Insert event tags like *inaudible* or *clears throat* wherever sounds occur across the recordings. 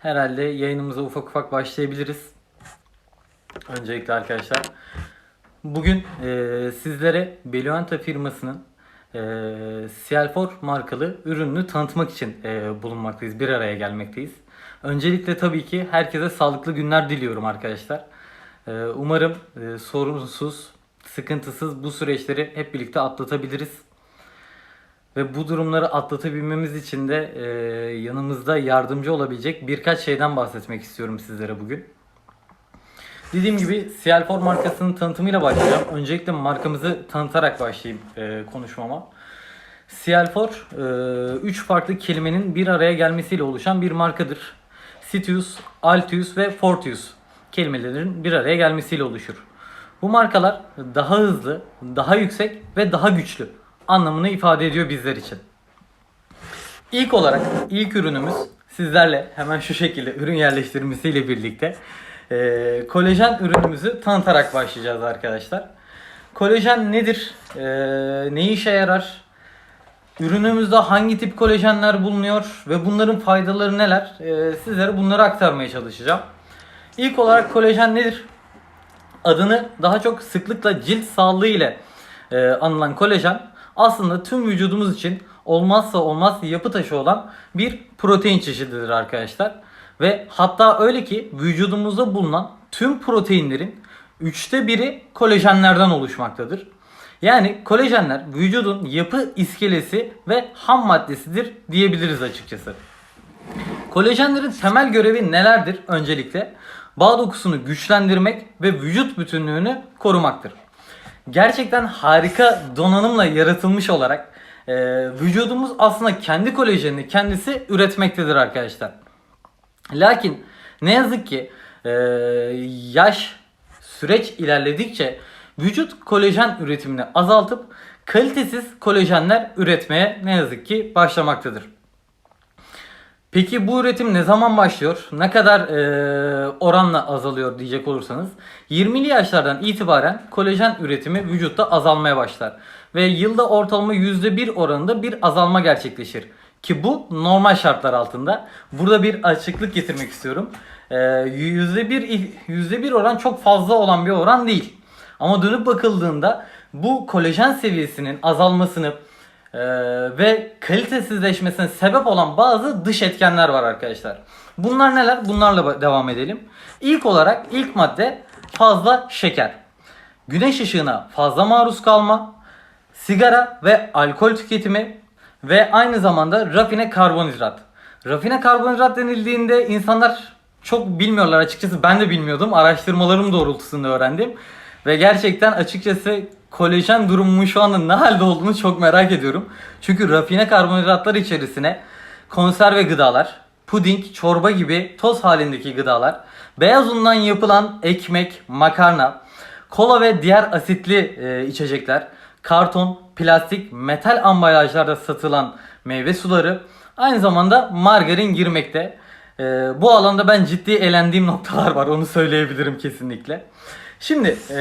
Herhalde yayınımıza ufak ufak başlayabiliriz. Öncelikle arkadaşlar. Bugün e, sizlere Beluenta firmasının e, Cialfor markalı ürününü tanıtmak için e, bulunmaktayız. Bir araya gelmekteyiz. Öncelikle tabii ki herkese sağlıklı günler diliyorum arkadaşlar. E, umarım e, sorunsuz, sıkıntısız bu süreçleri hep birlikte atlatabiliriz. Ve bu durumları atlatabilmemiz için de e, yanımızda yardımcı olabilecek birkaç şeyden bahsetmek istiyorum sizlere bugün. Dediğim gibi Cialfor markasının tanıtımıyla başlayacağım. Öncelikle markamızı tanıtarak başlayayım e, konuşmama. Cialfor 3 farklı kelimenin bir araya gelmesiyle oluşan bir markadır. Citius, Altius ve Fortius kelimelerin bir araya gelmesiyle oluşur. Bu markalar daha hızlı, daha yüksek ve daha güçlü anlamını ifade ediyor bizler için. İlk olarak ilk ürünümüz sizlerle hemen şu şekilde ürün yerleştirmesiyle birlikte e, kolajen ürünümüzü tanıtarak başlayacağız arkadaşlar. Kolajen nedir? E, ne işe yarar? Ürünümüzde hangi tip kolajenler bulunuyor ve bunların faydaları neler? E, sizlere bunları aktarmaya çalışacağım. İlk olarak kolajen nedir? Adını daha çok sıklıkla cilt sağlığı ile e, anılan kolajen aslında tüm vücudumuz için olmazsa olmaz yapı taşı olan bir protein çeşididir arkadaşlar. Ve hatta öyle ki vücudumuzda bulunan tüm proteinlerin üçte biri kolajenlerden oluşmaktadır. Yani kolajenler vücudun yapı iskelesi ve ham maddesidir diyebiliriz açıkçası. Kolajenlerin temel görevi nelerdir öncelikle? Bağ dokusunu güçlendirmek ve vücut bütünlüğünü korumaktır. Gerçekten harika donanımla yaratılmış olarak e, vücudumuz aslında kendi kolajenini kendisi üretmektedir arkadaşlar. Lakin ne yazık ki e, yaş süreç ilerledikçe vücut kolajen üretimini azaltıp kalitesiz kolajenler üretmeye ne yazık ki başlamaktadır. Peki bu üretim ne zaman başlıyor? Ne kadar e, oranla azalıyor diyecek olursanız 20'li yaşlardan itibaren kolajen üretimi vücutta azalmaya başlar. Ve yılda ortalama %1 oranında bir azalma gerçekleşir. Ki bu normal şartlar altında. Burada bir açıklık getirmek istiyorum. E, %1, %1 oran çok fazla olan bir oran değil. Ama dönüp bakıldığında bu kolajen seviyesinin azalmasını ee, ve kalitesizleşmesine sebep olan bazı dış etkenler var arkadaşlar. Bunlar neler? Bunlarla devam edelim. İlk olarak ilk madde fazla şeker. Güneş ışığına fazla maruz kalma, sigara ve alkol tüketimi ve aynı zamanda rafine karbonhidrat. Rafine karbonhidrat denildiğinde insanlar çok bilmiyorlar açıkçası ben de bilmiyordum. Araştırmalarım doğrultusunda öğrendim. Ve gerçekten açıkçası kolajen durumunun şu anda ne halde olduğunu çok merak ediyorum. Çünkü rafine karbonhidratlar içerisine konserve gıdalar, puding, çorba gibi toz halindeki gıdalar, beyaz undan yapılan ekmek, makarna, kola ve diğer asitli e, içecekler, karton, plastik, metal ambalajlarda satılan meyve suları, aynı zamanda margarin girmekte. E, bu alanda ben ciddi elendiğim noktalar var onu söyleyebilirim kesinlikle. Şimdi e,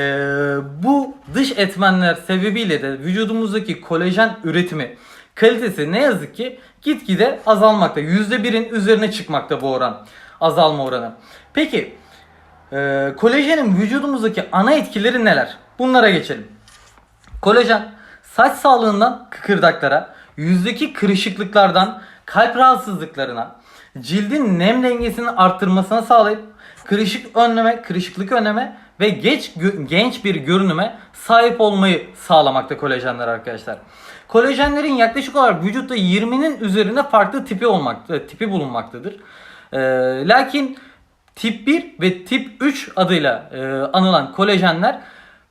bu dış etmenler sebebiyle de vücudumuzdaki kolajen üretimi kalitesi ne yazık ki gitgide azalmakta. %1'in üzerine çıkmakta bu oran. Azalma oranı. Peki e, kolajenin vücudumuzdaki ana etkileri neler? Bunlara geçelim. Kolajen saç sağlığından kıkırdaklara, yüzdeki kırışıklıklardan kalp rahatsızlıklarına, cildin nem dengesini arttırmasına sağlayıp kırışık önleme, kırışıklık önleme ve geç genç bir görünüme sahip olmayı sağlamakta kolajenler arkadaşlar. Kolajenlerin yaklaşık olarak vücutta 20'nin üzerinde farklı tipi olmakta, tipi bulunmaktadır. Ee, lakin tip 1 ve tip 3 adıyla e, anılan kolajenler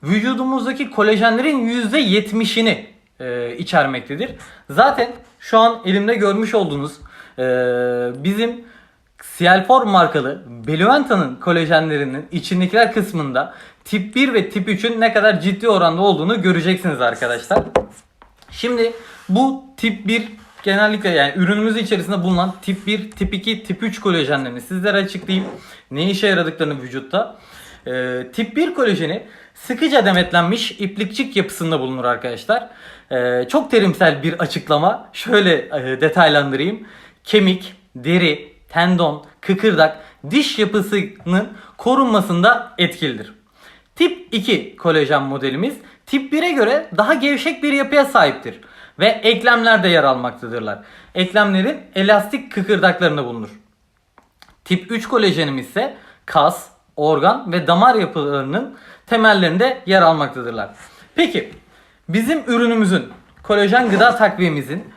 vücudumuzdaki kolajenlerin %70'ini e, içermektedir. Zaten şu an elimde görmüş olduğunuz e, bizim Cialfor markalı Beluenta'nın kolajenlerinin içindekiler kısmında tip 1 ve tip 3'ün ne kadar ciddi oranda olduğunu göreceksiniz arkadaşlar. Şimdi bu tip 1 genellikle yani ürünümüz içerisinde bulunan tip 1, tip 2, tip 3 kolajenlerini sizlere açıklayayım. Ne işe yaradıklarını vücutta. Ee, tip 1 kolajeni sıkıca demetlenmiş iplikçik yapısında bulunur arkadaşlar. Ee, çok terimsel bir açıklama. Şöyle e, detaylandırayım. Kemik, deri, tendon, kıkırdak, diş yapısının korunmasında etkilidir. Tip 2 kolajen modelimiz tip 1'e göre daha gevşek bir yapıya sahiptir ve eklemlerde yer almaktadırlar. Eklemlerin elastik kıkırdaklarında bulunur. Tip 3 kolajenimiz ise kas, organ ve damar yapılarının temellerinde yer almaktadırlar. Peki bizim ürünümüzün kolajen gıda takviyemizin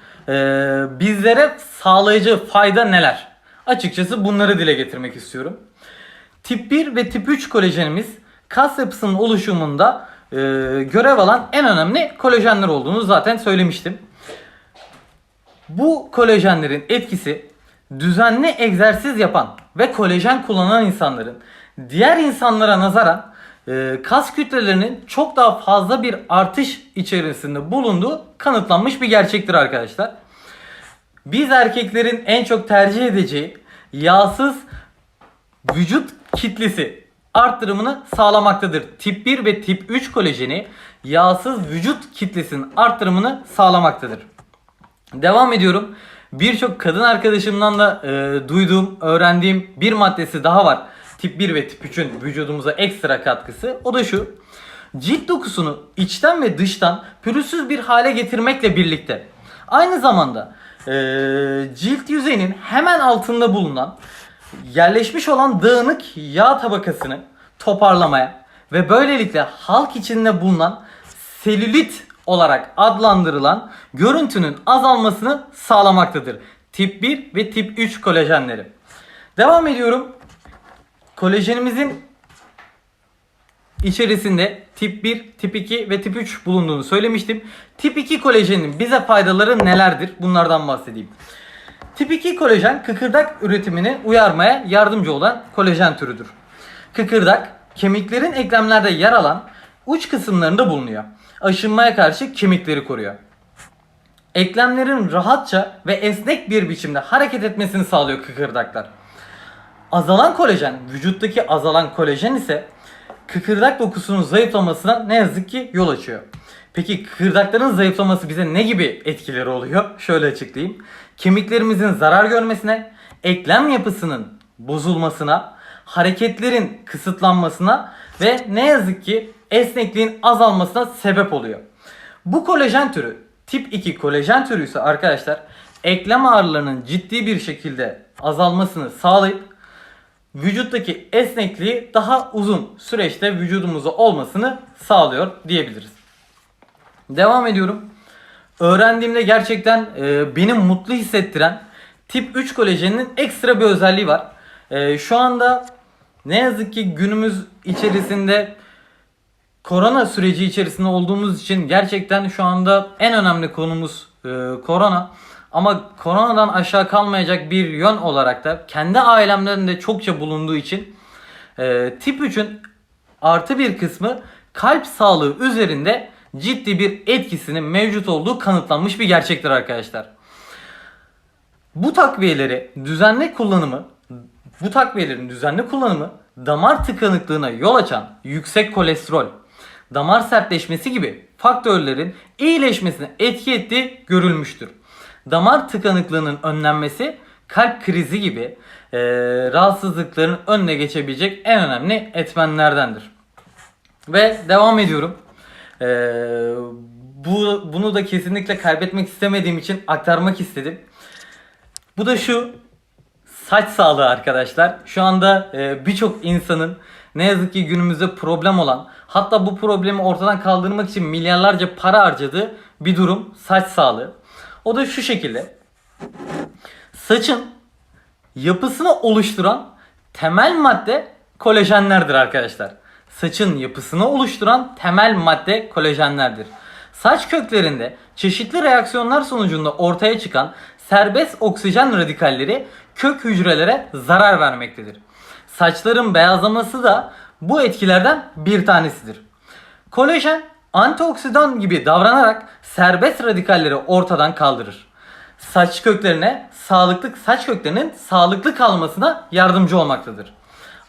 bizlere sağlayacağı fayda neler? Açıkçası bunları dile getirmek istiyorum. Tip 1 ve tip 3 kolajenimiz kas yapısının oluşumunda eee, görev alan en önemli kolajenler olduğunu zaten söylemiştim. Bu kolajenlerin etkisi düzenli egzersiz yapan ve kolajen kullanan insanların diğer insanlara nazaran e, kas kütlelerinin çok daha fazla bir artış içerisinde bulunduğu kanıtlanmış bir gerçektir arkadaşlar. Biz erkeklerin en çok tercih edeceği yağsız vücut kitlesi arttırımını sağlamaktadır. Tip 1 ve tip 3 kolajeni yağsız vücut kitlesinin arttırımını sağlamaktadır. Devam ediyorum. Birçok kadın arkadaşımdan da e, duyduğum, öğrendiğim bir maddesi daha var. Tip 1 ve tip 3'ün vücudumuza ekstra katkısı. O da şu. Cilt dokusunu içten ve dıştan pürüzsüz bir hale getirmekle birlikte aynı zamanda e, cilt yüzeyinin hemen altında bulunan yerleşmiş olan dağınık yağ tabakasını toparlamaya ve böylelikle halk içinde bulunan selülit olarak adlandırılan görüntünün azalmasını sağlamaktadır. Tip 1 ve tip 3 kolajenleri. Devam ediyorum. Kolajenimizin içerisinde tip 1, tip 2 ve tip 3 bulunduğunu söylemiştim. Tip 2 kolajenin bize faydaları nelerdir? Bunlardan bahsedeyim. Tip 2 kolajen kıkırdak üretimini uyarmaya yardımcı olan kolajen türüdür. Kıkırdak kemiklerin eklemlerde yer alan uç kısımlarında bulunuyor. Aşınmaya karşı kemikleri koruyor. Eklemlerin rahatça ve esnek bir biçimde hareket etmesini sağlıyor kıkırdaklar. Azalan kolajen, vücuttaki azalan kolajen ise kıkırdak dokusunun zayıflamasına ne yazık ki yol açıyor. Peki kıkırdakların zayıflaması bize ne gibi etkileri oluyor? Şöyle açıklayayım. Kemiklerimizin zarar görmesine, eklem yapısının bozulmasına, hareketlerin kısıtlanmasına ve ne yazık ki esnekliğin azalmasına sebep oluyor. Bu kolajen türü tip 2 kolajen türü ise arkadaşlar eklem ağrılarının ciddi bir şekilde azalmasını sağlayıp vücuttaki esnekliği daha uzun süreçte vücudumuzda olmasını sağlıyor diyebiliriz. Devam ediyorum. Öğrendiğimde gerçekten e, beni mutlu hissettiren tip 3 kolajeninin ekstra bir özelliği var. E, şu anda ne yazık ki günümüz içerisinde korona süreci içerisinde olduğumuz için gerçekten şu anda en önemli konumuz e, korona. Ama koronadan aşağı kalmayacak bir yön olarak da kendi ailemlerinde çokça bulunduğu için e, tip 3'ün artı bir kısmı kalp sağlığı üzerinde ciddi bir etkisinin mevcut olduğu kanıtlanmış bir gerçektir arkadaşlar. Bu takviyeleri düzenli kullanımı, bu takviyelerin düzenli kullanımı damar tıkanıklığına yol açan yüksek kolesterol, damar sertleşmesi gibi faktörlerin iyileşmesine etki ettiği görülmüştür. Damar tıkanıklığının önlenmesi kalp krizi gibi e, rahatsızlıkların önüne geçebilecek en önemli etmenlerdendir. Ve devam ediyorum. E, bu bunu da kesinlikle kaybetmek istemediğim için aktarmak istedim. Bu da şu saç sağlığı arkadaşlar. Şu anda e, birçok insanın ne yazık ki günümüzde problem olan hatta bu problemi ortadan kaldırmak için milyarlarca para harcadığı bir durum saç sağlığı. O da şu şekilde. Saçın yapısını oluşturan temel madde kolajenlerdir arkadaşlar. Saçın yapısını oluşturan temel madde kolajenlerdir. Saç köklerinde çeşitli reaksiyonlar sonucunda ortaya çıkan serbest oksijen radikalleri kök hücrelere zarar vermektedir. Saçların beyazlaması da bu etkilerden bir tanesidir. Kolajen antioksidan gibi davranarak serbest radikalleri ortadan kaldırır. Saç köklerine sağlıklı saç köklerinin sağlıklı kalmasına yardımcı olmaktadır.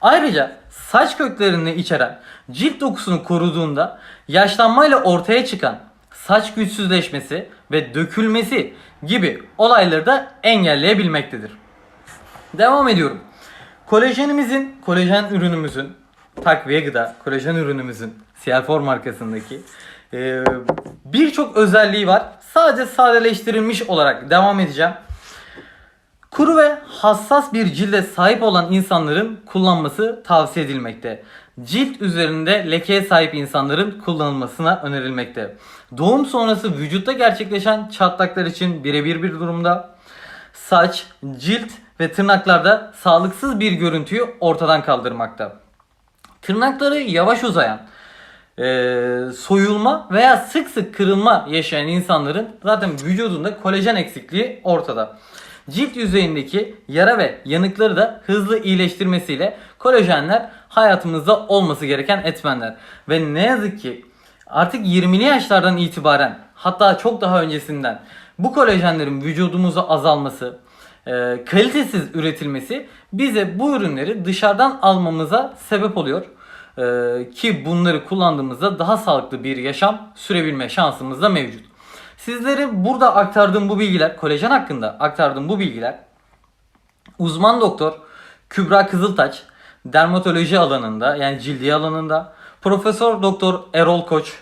Ayrıca saç köklerini içeren cilt dokusunu koruduğunda yaşlanmayla ortaya çıkan saç güçsüzleşmesi ve dökülmesi gibi olayları da engelleyebilmektedir. Devam ediyorum. kolajenimizin, kolajen ürünümüzün, takviye gıda, kolajen ürünümüzün CL4 markasındaki e, birçok özelliği var. Sadece sadeleştirilmiş olarak devam edeceğim. Kuru ve hassas bir cilde sahip olan insanların kullanması tavsiye edilmekte. Cilt üzerinde lekeye sahip insanların kullanılmasına önerilmekte. Doğum sonrası vücutta gerçekleşen çatlaklar için birebir bir durumda. Saç, cilt ve tırnaklarda sağlıksız bir görüntüyü ortadan kaldırmakta. Tırnakları yavaş uzayan, e, soyulma veya sık sık kırılma yaşayan insanların zaten vücudunda kolajen eksikliği ortada. Cilt yüzeyindeki yara ve yanıkları da hızlı iyileştirmesiyle kolajenler hayatımızda olması gereken etmenler. Ve ne yazık ki artık 20'li yaşlardan itibaren hatta çok daha öncesinden bu kolajenlerin vücudumuza azalması, e, kalitesiz üretilmesi bize bu ürünleri dışarıdan almamıza sebep oluyor. E, ki bunları kullandığımızda daha sağlıklı bir yaşam sürebilme şansımız da mevcut. Sizlere burada aktardığım bu bilgiler, kolajen hakkında aktardığım bu bilgiler uzman doktor Kübra Kızıltaç dermatoloji alanında yani cildiye alanında Profesör Doktor Erol Koç,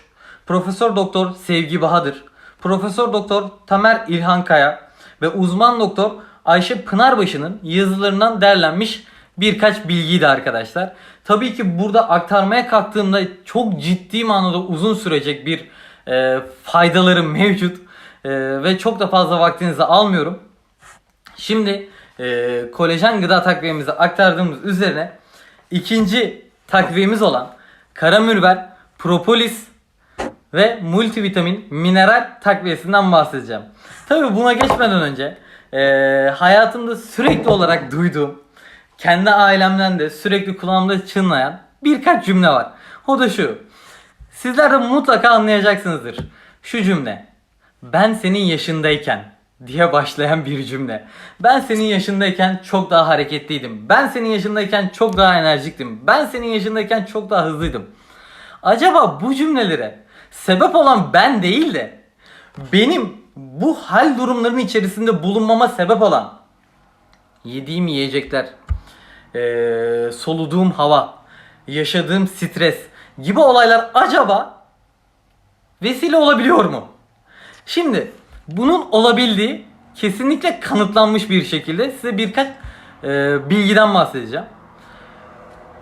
Profesör Doktor Sevgi Bahadır, Profesör Doktor Tamer İlhan Kaya ve uzman doktor Ayşe Pınarbaşı'nın yazılarından derlenmiş birkaç bilgiydi arkadaşlar. Tabii ki burada aktarmaya kalktığımda çok ciddi manada uzun sürecek bir e, faydaları *laughs* mevcut E, ve çok da fazla vaktinizi almıyorum. Şimdi e, kolajen gıda takviyemizi aktardığımız üzerine ikinci takviyemiz olan karamürver, propolis ve multivitamin mineral takviyesinden bahsedeceğim. Tabi buna geçmeden önce e, hayatımda sürekli olarak duyduğum, kendi ailemden de sürekli kulağımda çınlayan birkaç cümle var. O da şu. Sizler de mutlaka anlayacaksınızdır. Şu cümle. Ben senin yaşındayken diye başlayan bir cümle. Ben senin yaşındayken çok daha hareketliydim. Ben senin yaşındayken çok daha enerjiktim. Ben senin yaşındayken çok daha hızlıydım. Acaba bu cümlelere sebep olan ben değil de benim bu hal durumlarının içerisinde bulunmama sebep olan yediğim yiyecekler, eee, soluduğum hava, yaşadığım stres gibi olaylar acaba vesile olabiliyor mu? Şimdi bunun olabildiği kesinlikle kanıtlanmış bir şekilde size birkaç e, bilgiden bahsedeceğim.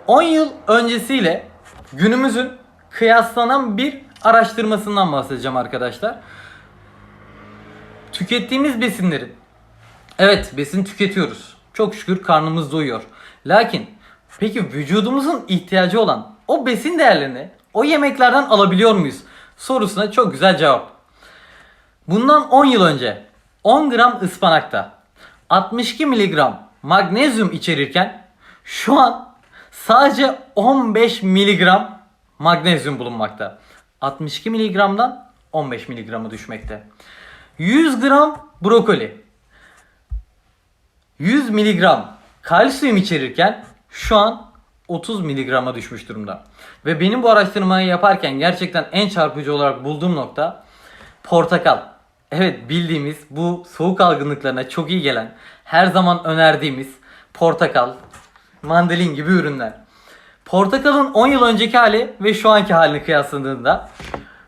10 yıl öncesiyle günümüzün kıyaslanan bir araştırmasından bahsedeceğim arkadaşlar. Tükettiğimiz besinlerin Evet besin tüketiyoruz. Çok şükür karnımız doyuyor. Lakin peki vücudumuzun ihtiyacı olan o besin değerlerini o yemeklerden alabiliyor muyuz? Sorusuna çok güzel cevap. Bundan 10 yıl önce 10 gram ıspanakta 62 miligram magnezyum içerirken şu an sadece 15 miligram magnezyum bulunmakta. 62 miligramdan 15 miligrama düşmekte. 100 gram brokoli 100 miligram kalsiyum içerirken şu an 30 miligrama düşmüş durumda. Ve benim bu araştırmayı yaparken gerçekten en çarpıcı olarak bulduğum nokta portakal. Evet bildiğimiz bu soğuk algınlıklarına çok iyi gelen, her zaman önerdiğimiz portakal, mandalin gibi ürünler. Portakalın 10 yıl önceki hali ve şu anki halini kıyasladığında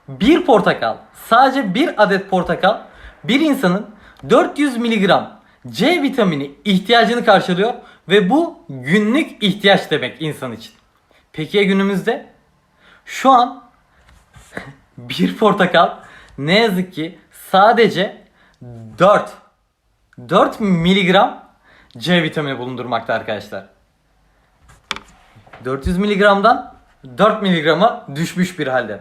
bir portakal, sadece bir adet portakal bir insanın 400 miligram C vitamini ihtiyacını karşılıyor ve bu günlük ihtiyaç demek insan için. Peki ya günümüzde? Şu an *laughs* bir portakal ne yazık ki sadece 4 4 miligram C vitamini bulundurmakta arkadaşlar. 400 miligramdan 4 miligrama düşmüş bir halde.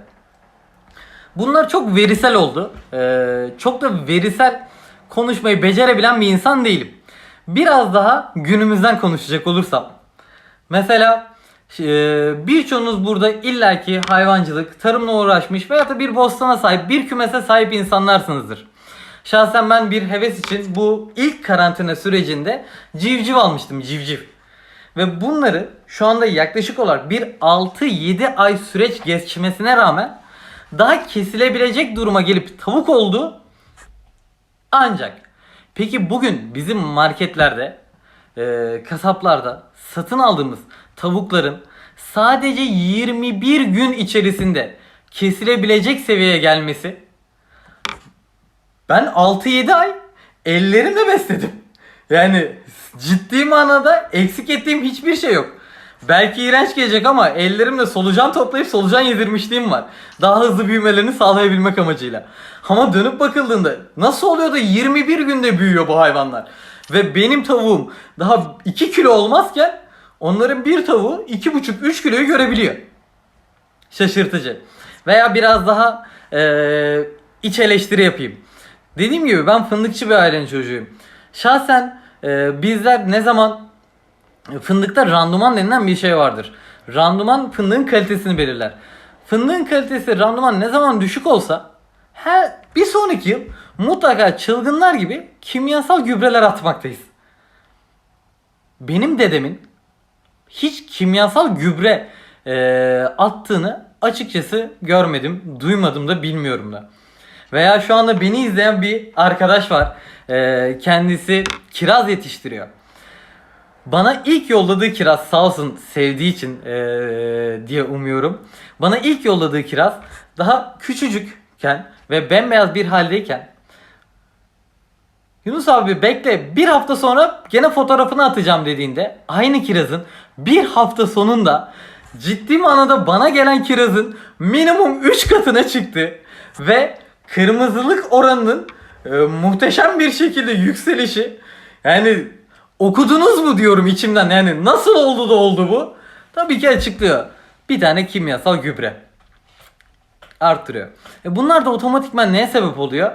Bunlar çok verisel oldu. Ee, çok da verisel konuşmayı becerebilen bir insan değilim. Biraz daha günümüzden konuşacak olursam. Mesela e, birçoğunuz burada illaki hayvancılık, tarımla uğraşmış veya da bir bostana sahip, bir kümese sahip insanlarsınızdır. Şahsen ben bir heves için bu ilk karantina sürecinde civciv almıştım civciv. Ve bunları şu anda yaklaşık olarak bir 6-7 ay süreç geçmesine rağmen daha kesilebilecek duruma gelip tavuk oldu. Ancak peki bugün bizim marketlerde e, kasaplarda satın aldığımız tavukların sadece 21 gün içerisinde kesilebilecek seviyeye gelmesi ben 6-7 ay ellerimle besledim. Yani ciddi manada eksik ettiğim hiçbir şey yok. Belki iğrenç gelecek ama ellerimle solucan toplayıp solucan yedirmişliğim var. Daha hızlı büyümelerini sağlayabilmek amacıyla. Ama dönüp bakıldığında nasıl oluyor da 21 günde büyüyor bu hayvanlar? Ve benim tavuğum daha 2 kilo olmazken onların bir tavuğu 2,5-3 kiloyu görebiliyor. Şaşırtıcı. Veya biraz daha eee, iç eleştiri yapayım. Dediğim gibi ben fındıkçı bir ailenin çocuğuyum. Şahsen eee, bizler ne zaman fındıkta randuman denilen bir şey vardır. Randuman fındığın kalitesini belirler. Fındığın kalitesi randuman ne zaman düşük olsa her bir sonraki yıl mutlaka çılgınlar gibi kimyasal gübreler atmaktayız. Benim dedemin hiç kimyasal gübre eee, attığını açıkçası görmedim, duymadım da bilmiyorum da. Veya şu anda beni izleyen bir arkadaş var. Eee, kendisi kiraz yetiştiriyor. Bana ilk yolladığı kiraz sağ olsun sevdiği için eee, diye umuyorum. Bana ilk yolladığı kiraz daha küçücükken ve bembeyaz bir haldeyken Yunus abi bekle bir hafta sonra gene fotoğrafını atacağım dediğinde aynı kirazın bir hafta sonunda ciddi manada bana gelen kirazın minimum 3 katına çıktı ve kırmızılık oranının e, muhteşem bir şekilde yükselişi yani okudunuz mu diyorum içimden yani nasıl oldu da oldu bu? Tabii ki açıklıyor. Bir tane kimyasal gübre arttırıyor. E bunlar da otomatikman neye sebep oluyor?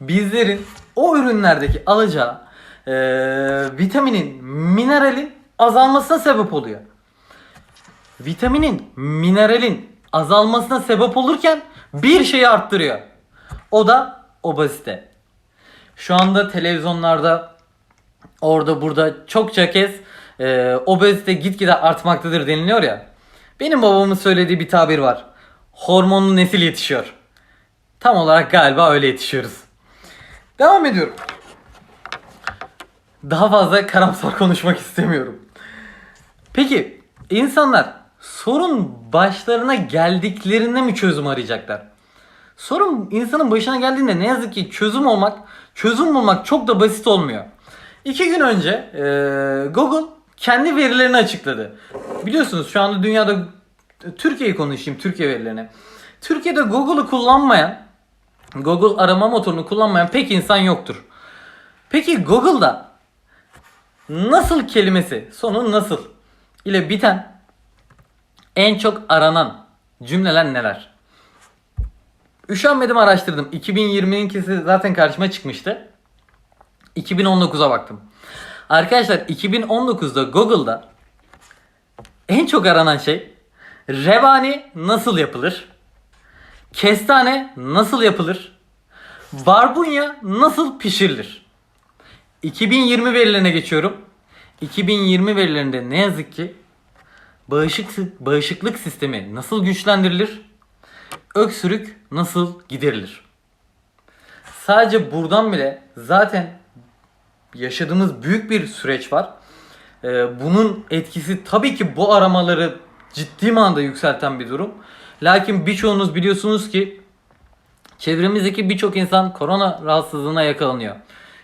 Bizlerin o ürünlerdeki alacağı e, vitaminin, mineralin azalmasına sebep oluyor. Vitaminin, mineralin azalmasına sebep olurken bir şeyi arttırıyor. O da obezite. Şu anda televizyonlarda orada burada çokça kez e, obezite gitgide artmaktadır deniliyor ya. Benim babamın söylediği bir tabir var. Hormonlu nesil yetişiyor. Tam olarak galiba öyle yetişiyoruz. Devam ediyorum. Daha fazla karamsar konuşmak istemiyorum. Peki insanlar sorun başlarına geldiklerinde mi çözüm arayacaklar? Sorun insanın başına geldiğinde ne yazık ki çözüm olmak, çözüm bulmak çok da basit olmuyor. İki gün önce e, Google kendi verilerini açıkladı. Biliyorsunuz şu anda dünyada Türkiye'yi konuşayım, Türkiye verilerini. Türkiye'de Google'ı kullanmayan, Google arama motorunu kullanmayan pek insan yoktur. Peki Google'da nasıl kelimesi, sonu nasıl ile biten en çok aranan cümleler neler? Üşenmedim araştırdım. 2020'ninkisi zaten karşıma çıkmıştı. 2019'a baktım. Arkadaşlar 2019'da Google'da en çok aranan şey revani nasıl yapılır? Kestane nasıl yapılır? Barbunya nasıl pişirilir? 2020 verilerine geçiyorum. 2020 verilerinde ne yazık ki bağışık, bağışıklık sistemi nasıl güçlendirilir? Öksürük nasıl giderilir? Sadece buradan bile zaten yaşadığımız büyük bir süreç var. Ee, bunun etkisi tabii ki bu aramaları ciddi manada yükselten bir durum. Lakin birçoğunuz biliyorsunuz ki çevremizdeki birçok insan korona rahatsızlığına yakalanıyor.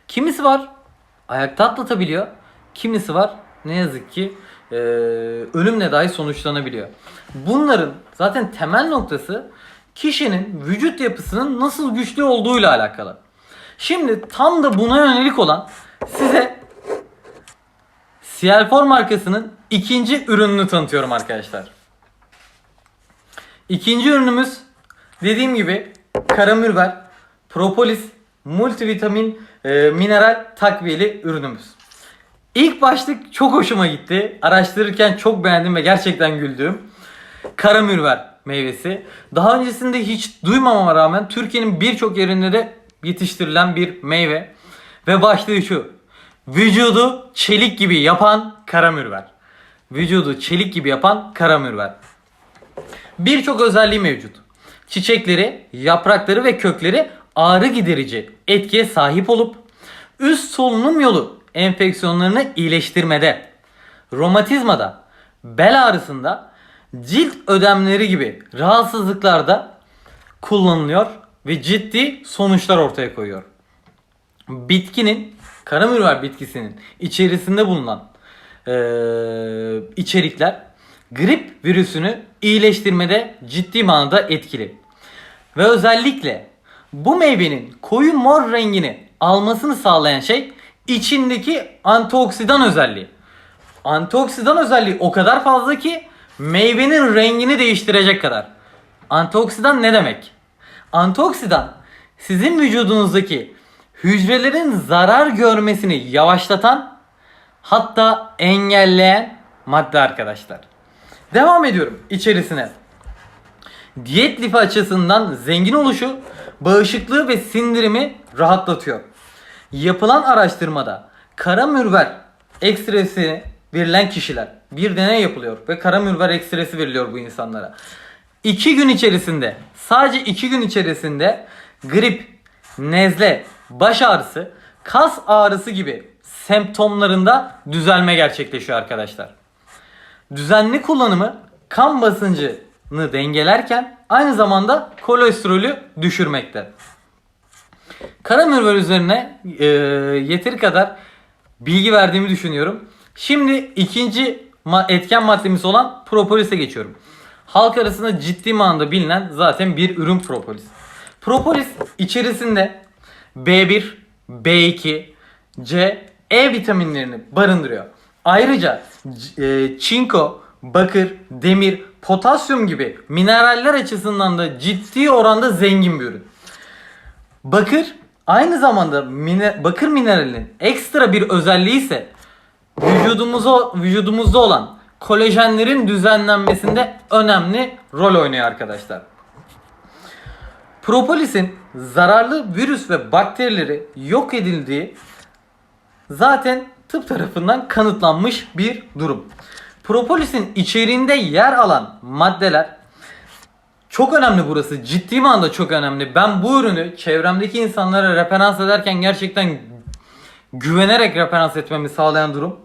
Kimisi var ayakta atlatabiliyor. Kimisi var ne yazık ki e, ölümle dahi sonuçlanabiliyor. Bunların zaten temel noktası kişinin vücut yapısının nasıl güçlü olduğuyla alakalı. Şimdi tam da buna yönelik olan size Cialfor markasının ikinci ürününü tanıtıyorum arkadaşlar. İkinci ürünümüz dediğim gibi karamürver, propolis, multivitamin, e, mineral takviyeli ürünümüz. İlk başlık çok hoşuma gitti. Araştırırken çok beğendim ve gerçekten güldüm. Karamürver meyvesi. Daha öncesinde hiç duymamama rağmen Türkiye'nin birçok yerinde de yetiştirilen bir meyve. Ve başlığı şu. Vücudu çelik gibi yapan karamürver. Vücudu çelik gibi yapan karamürver. Birçok özelliği mevcut. Çiçekleri, yaprakları ve kökleri ağrı giderici etkiye sahip olup üst solunum yolu enfeksiyonlarını iyileştirmede, romatizmada, bel ağrısında, cilt ödemleri gibi rahatsızlıklarda kullanılıyor ve ciddi sonuçlar ortaya koyuyor. Bitkinin, karamürver bitkisinin içerisinde bulunan eee, içerikler grip virüsünü iyileştirmede ciddi manada etkili. Ve özellikle bu meyvenin koyu mor rengini almasını sağlayan şey içindeki antioksidan özelliği. Antioksidan özelliği o kadar fazla ki meyvenin rengini değiştirecek kadar. Antioksidan ne demek? Antioksidan sizin vücudunuzdaki hücrelerin zarar görmesini yavaşlatan hatta engelleyen madde arkadaşlar. Devam ediyorum içerisine. Diyet lifi açısından zengin oluşu bağışıklığı ve sindirimi rahatlatıyor. Yapılan araştırmada kara mürver ekstresi verilen kişiler bir deney yapılıyor ve kara mürver ekstresi veriliyor bu insanlara. 2 gün içerisinde sadece 2 gün içerisinde grip, nezle, baş ağrısı, kas ağrısı gibi semptomlarında düzelme gerçekleşiyor arkadaşlar. Düzenli kullanımı kan basıncını dengelerken aynı zamanda kolesterolü düşürmekte. Kara mürver üzerine e, yeteri kadar bilgi verdiğimi düşünüyorum. Şimdi ikinci etken maddemiz olan propolis'e geçiyorum. Halk arasında ciddi manada bilinen zaten bir ürün propolis. Propolis içerisinde B1, B2, C, E vitaminlerini barındırıyor. Ayrıca e, çinko, bakır, demir, potasyum gibi mineraller açısından da ciddi oranda zengin bir ürün. Bakır aynı zamanda mine- bakır mineralinin ekstra bir özelliği ise vücudumuza vücudumuzda olan kolajenlerin düzenlenmesinde önemli rol oynuyor arkadaşlar. Propolisin zararlı virüs ve bakterileri yok edildiği zaten tıp tarafından kanıtlanmış bir durum. Propolisin içeriğinde yer alan maddeler çok önemli burası. Ciddi manada çok önemli. Ben bu ürünü çevremdeki insanlara referans ederken gerçekten güvenerek referans etmemi sağlayan durum.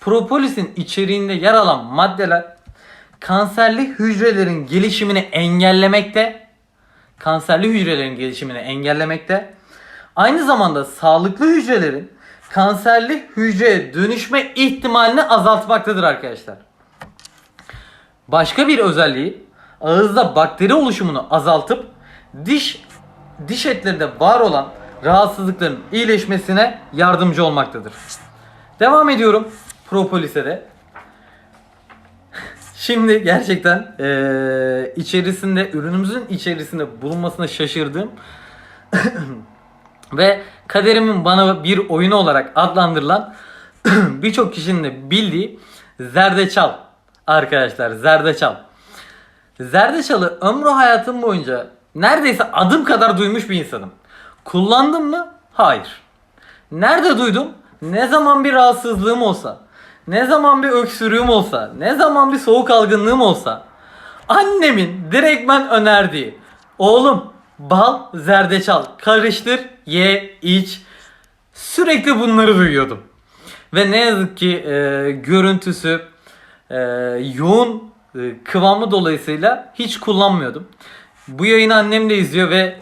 Propolisin içeriğinde yer alan maddeler kanserli hücrelerin gelişimini engellemekte. Kanserli hücrelerin gelişimini engellemekte. Aynı zamanda sağlıklı hücrelerin kanserli hücreye dönüşme ihtimalini azaltmaktadır arkadaşlar. Başka bir özelliği ağızda bakteri oluşumunu azaltıp diş diş etlerinde var olan rahatsızlıkların iyileşmesine yardımcı olmaktadır. Devam ediyorum propolise de. Şimdi gerçekten eee, içerisinde ürünümüzün içerisinde bulunmasına şaşırdığım *clears throat* ve kaderimin bana bir oyunu olarak adlandırılan *clears throat* birçok kişinin de bildiği zerdeçal arkadaşlar zerdeçal. Zerdeçalı ömrü hayatım boyunca neredeyse adım kadar duymuş bir insanım. Kullandım mı? Hayır. Nerede duydum? Ne zaman bir rahatsızlığım olsa, ne zaman bir öksürüğüm olsa, ne zaman bir soğuk algınlığım olsa annemin direktmen önerdiği oğlum bal zerdeçal karıştır ye iç sürekli bunları duyuyordum. Ve ne yazık ki e, görüntüsü e, yoğun e, kıvamı dolayısıyla hiç kullanmıyordum. Bu yayını annem de izliyor ve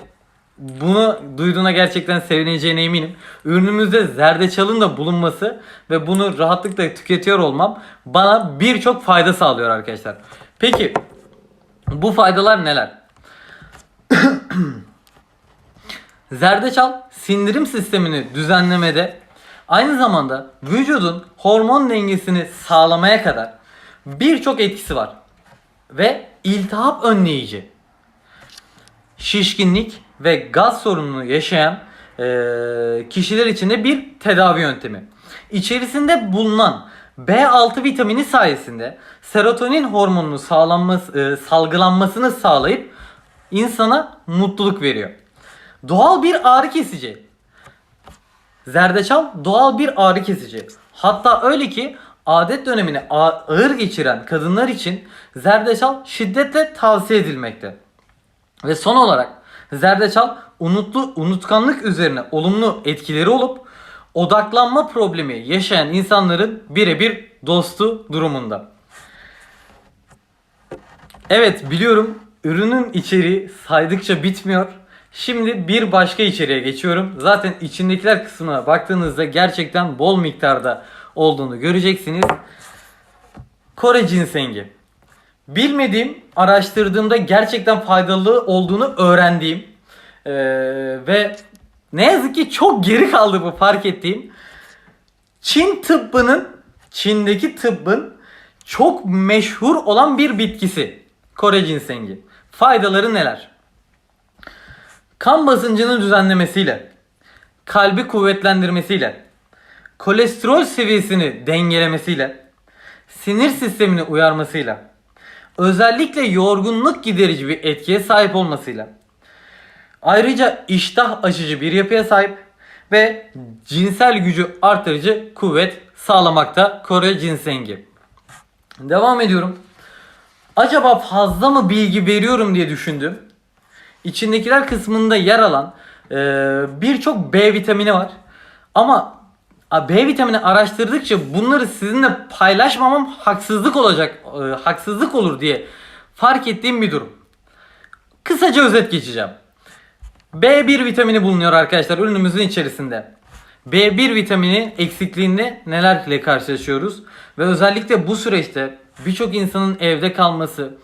bunu duyduğuna gerçekten sevineceğine eminim. Ürünümüzde zerdeçalın da bulunması ve bunu rahatlıkla tüketiyor olmam bana birçok fayda sağlıyor arkadaşlar. Peki bu faydalar neler? *coughs* Zerdeçal sindirim sistemini düzenlemede aynı zamanda vücudun hormon dengesini sağlamaya kadar birçok etkisi var. Ve iltihap önleyici, şişkinlik ve gaz sorununu yaşayan eee, kişiler için de bir tedavi yöntemi. İçerisinde bulunan B6 vitamini sayesinde serotonin hormonunu sağlanması, eee, salgılanmasını sağlayıp insana mutluluk veriyor. Doğal bir ağrı kesici. Zerdeçal doğal bir ağrı kesici. Hatta öyle ki adet dönemini ağır geçiren kadınlar için zerdeçal şiddetle tavsiye edilmekte. Ve son olarak zerdeçal unutlu unutkanlık üzerine olumlu etkileri olup odaklanma problemi yaşayan insanların birebir dostu durumunda. Evet biliyorum ürünün içeriği saydıkça bitmiyor. Şimdi bir başka içeriğe geçiyorum. Zaten içindekiler kısmına baktığınızda gerçekten bol miktarda olduğunu göreceksiniz. Kore cinsengi. Bilmediğim, araştırdığımda gerçekten faydalı olduğunu öğrendiğim eee, ve ne yazık ki çok geri kaldı bu fark ettiğim Çin tıbbının, Çin'deki tıbbın çok meşhur olan bir bitkisi. Kore cinsengi. Faydaları neler? Kan basıncını düzenlemesiyle, kalbi kuvvetlendirmesiyle, kolesterol seviyesini dengelemesiyle, sinir sistemini uyarmasıyla, özellikle yorgunluk giderici bir etkiye sahip olmasıyla, ayrıca iştah açıcı bir yapıya sahip ve cinsel gücü artırıcı kuvvet sağlamakta Kore cinsengi. Devam ediyorum. Acaba fazla mı bilgi veriyorum diye düşündüm. İçindekiler kısmında yer alan e, birçok B vitamini var. Ama B vitamini araştırdıkça bunları sizinle paylaşmamam haksızlık olacak, e, haksızlık olur diye fark ettiğim bir durum. Kısaca özet geçeceğim. B1 vitamini bulunuyor arkadaşlar ürünümüzün içerisinde. B1 vitamini eksikliğinde nelerle karşılaşıyoruz? Ve özellikle bu süreçte birçok insanın evde kalması,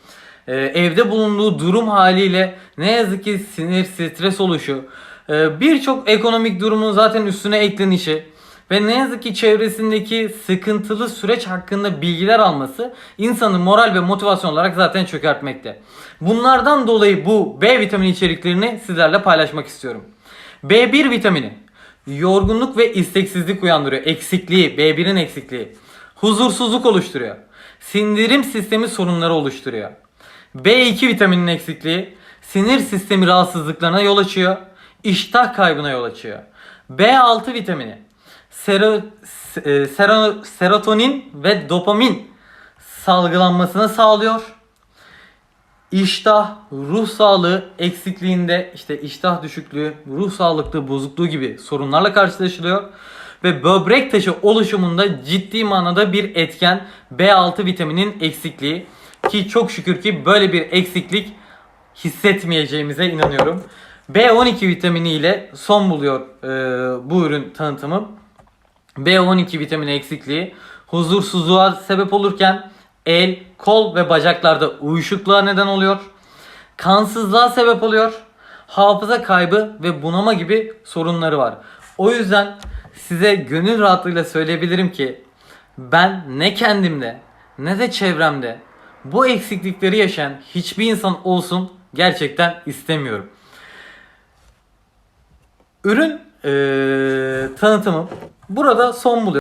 e, evde bulunduğu durum haliyle ne yazık ki sinir, stres oluşu, e, birçok ekonomik durumun zaten üstüne eklenişi ve ne yazık ki çevresindeki sıkıntılı süreç hakkında bilgiler alması insanı moral ve motivasyon olarak zaten çökertmekte. Bunlardan dolayı bu B vitamini içeriklerini sizlerle paylaşmak istiyorum. B1 vitamini yorgunluk ve isteksizlik uyandırıyor. Eksikliği, B1'in eksikliği. Huzursuzluk oluşturuyor. Sindirim sistemi sorunları oluşturuyor. B2 vitaminin eksikliği sinir sistemi rahatsızlıklarına yol açıyor. İştah kaybına yol açıyor. B6 vitamini sero, e, sero- serotonin ve dopamin salgılanmasını sağlıyor. İştah, ruh sağlığı eksikliğinde işte iştah düşüklüğü, ruh sağlıklı bozukluğu gibi sorunlarla karşılaşılıyor. Ve böbrek taşı oluşumunda ciddi manada bir etken B6 vitaminin eksikliği. Ki çok şükür ki böyle bir eksiklik hissetmeyeceğimize inanıyorum. B12 vitamini ile son buluyor e, bu ürün tanıtımı. B12 vitamini eksikliği huzursuzluğa sebep olurken el, kol ve bacaklarda uyuşukluğa neden oluyor. Kansızlığa sebep oluyor. Hafıza kaybı ve bunama gibi sorunları var. O yüzden size gönül rahatlığıyla söyleyebilirim ki ben ne kendimde ne de çevremde bu eksiklikleri yaşayan hiçbir insan olsun gerçekten istemiyorum. Ürün eee tanıtımı burada son buluyor.